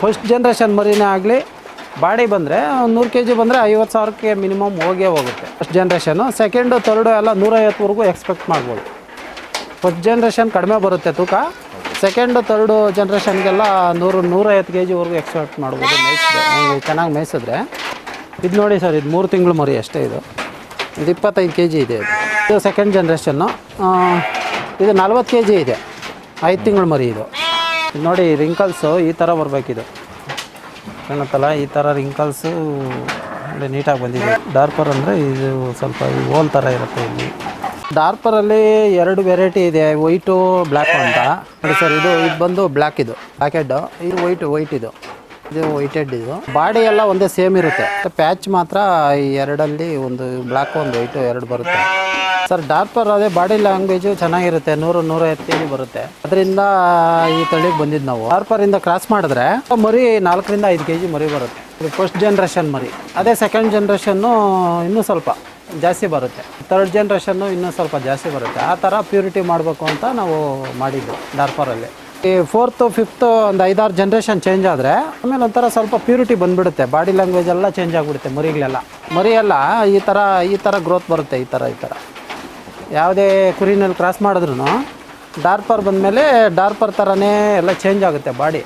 First generation ಮರಿನೇ ಆಗಲಿ, body ಬಂದರೆ ಒಂದು ನೂರು ಕೆ ಜಿ ಬಂದರೆ ಐವತ್ತು ಸಾವಿರಕ್ಕೆ ಮಿನಿಮಮ್ ಹೋಗೇ ಹೋಗುತ್ತೆ ಫಸ್ಟ್ ಜನ್ರೇಷನ್ನು ಸೆಕೆಂಡು ತರ್ಡು ಎಲ್ಲ ನೂರೈವತ್ತುವರೆಗೂ ಎಕ್ಸ್ಪೆಕ್ಟ್ ಮಾಡ್ಬೋದು. ಫಸ್ಟ್ ಜನ್ರೇಷನ್ ಕಡಿಮೆ ಬರುತ್ತೆ ತೂಕ. ಸೆಕೆಂಡು ತರ್ಡು ಜನ್ರೇಷನ್ಗೆಲ್ಲ ನೂರು, ನೂರೈವತ್ತು ಕೆ ಜಿವರೆಗೂ ಎಕ್ಸ್ಪೆಕ್ಟ್ ಮಾಡ್ಬೋದು ಮೇಯಿಸಿದ್ರೆ. ಚೆನ್ನಾಗಿ ಮೇಯಿಸಿದ್ರೆ. ಇದು ನೋಡಿ ಸರ್, ಇದು ಮೂರು ತಿಂಗಳು ಮರಿ ಅಷ್ಟೇ ಇದು. ಇದು ಇಪ್ಪತ್ತೈದು ಕೆ ಜಿ ಇದೆ. ಇದು. ಸೆಕೆಂಡ್ ಜನ್ರೇಷನ್ನು ಇದು ನಲ್ವತ್ತು ಕೆ ಜಿ ಇದೆ. ಐದು ತಿಂಗಳು ಮರಿ ಇದು. ನೋಡಿ ರಿಂಕಲ್ಸು ಈ ಥರ ಬರಬೇಕಿದು. ಕಾಣುತ್ತಲ್ಲ, ಈ ಥರ ರಿಂಕಲ್ಸು ಅಲ್ಲಿ ನೀಟಾಗಿ ಬಂದಿದೆ. ಡಾರ್ಪರ್ ಅಂದರೆ ಇದು ಸ್ವಲ್ಪ ಓಲ್ ಥರ ಇರುತ್ತೆ ಇಲ್ಲಿ. ಡಾರ್ಪರಲ್ಲಿ ಎರಡು ವೆರೈಟಿ ಇದೆ ವೈಟು ಬ್ಲ್ಯಾಕು ಅಂತ. ನೋಡಿ ಸರ್ ಇದು ಇದು ಬಂದು ಬ್ಲ್ಯಾಕ್ ಇದು. ಬ್ಲ್ಯಾಕ್ ಇದು ವೈಟ್ ವೈಟ್ ಇದು. ಇದು ವೈಟೆಡ್ ಇದು. ಬಾಡಿ ಎಲ್ಲ ಒಂದೇ ಸೇಮ್ ಇರುತ್ತೆ. ಪ್ಯಾಚ್ ಮಾತ್ರ ಈ ಎರಡಲ್ಲಿ ಒಂದು ಬ್ಲ್ಯಾಕ್ ಒಂದು ವೈಟು ಎರಡು ಬರುತ್ತೆ. ಸರ್ ಡಾರ್ಪರ್ ಅದೇ ಬಾಡಿ ಲ್ಯಾಂಗ್ವೇಜು ಚೆನ್ನಾಗಿರುತ್ತೆ. ನೂರು, ನೂರ ಜಿ ಬರುತ್ತೆ. ಅದರಿಂದ ಈ ತಳಿಗೆ ಬಂದಿದ್ದು ನಾವು. ಡಾರ್ಪರಿಂದ ಕ್ರಾಸ್ ಮಾಡಿದ್ರೆ ಮರಿ ನಾಲ್ಕರಿಂದ ಐದು ಕೆ ಜಿ ಮರಿ ಬರುತ್ತೆ. ಇದು ಫಸ್ಟ್ ಜನ್ರೇಷನ್ ಮರಿ. ಅದೇ ಸೆಕೆಂಡ್ ಜನ್ರೇಷನ್ನು ಇನ್ನೂ ಸ್ವಲ್ಪ ಜಾಸ್ತಿ ಬರುತ್ತೆ. ಥರ್ಡ್ ಜನ್ರೇಷನ್ನು ಇನ್ನೂ ಸ್ವಲ್ಪ ಜಾಸ್ತಿ ಬರುತ್ತೆ. ಆ ಥರ ಪ್ಯೂರಿಟಿ ಮಾಡಬೇಕು ಅಂತ ನಾವು ಮಾಡಿದ್ದು ಡಾರ್ಪರಲ್ಲಿ ಈ ಫೋರ್ತು ಫಿಫ್ತು ಒಂದು ಐದಾರು ಜನ್ರೇಷನ್ ಚೇಂಜ್ ಆದರೆ, ಆಮೇಲೆ ಒಂಥರ ಸ್ವಲ್ಪ ಪ್ಯೂರಿಟಿ ಬಂದ್ಬಿಡುತ್ತೆ. ಬಾಡಿ ಲ್ಯಾಂಗ್ವೇಜ್ ಎಲ್ಲ ಚೇಂಜ್ ಆಗಿಬಿಡುತ್ತೆ ಮರಿಗಳೆಲ್ಲ ಮರಿ ಎಲ್ಲ ಈ ಥರ ಈ ಥರ ಗ್ರೋತ್ ಬರುತ್ತೆ, ಈ ಥರ ಈ ಥರ ಯಾವುದೇ ಕುರಿನಲ್ಲಿ ಕ್ರಾಸ್ ಮಾಡಿದ್ರು ಡಾರ್ಪರ್ ಬಂದಮೇಲೆ ಡಾರ್ಪರ್ ಥರನೇ ಎಲ್ಲ ಚೇಂಜ್ ಆಗುತ್ತೆ ಬಾಡಿ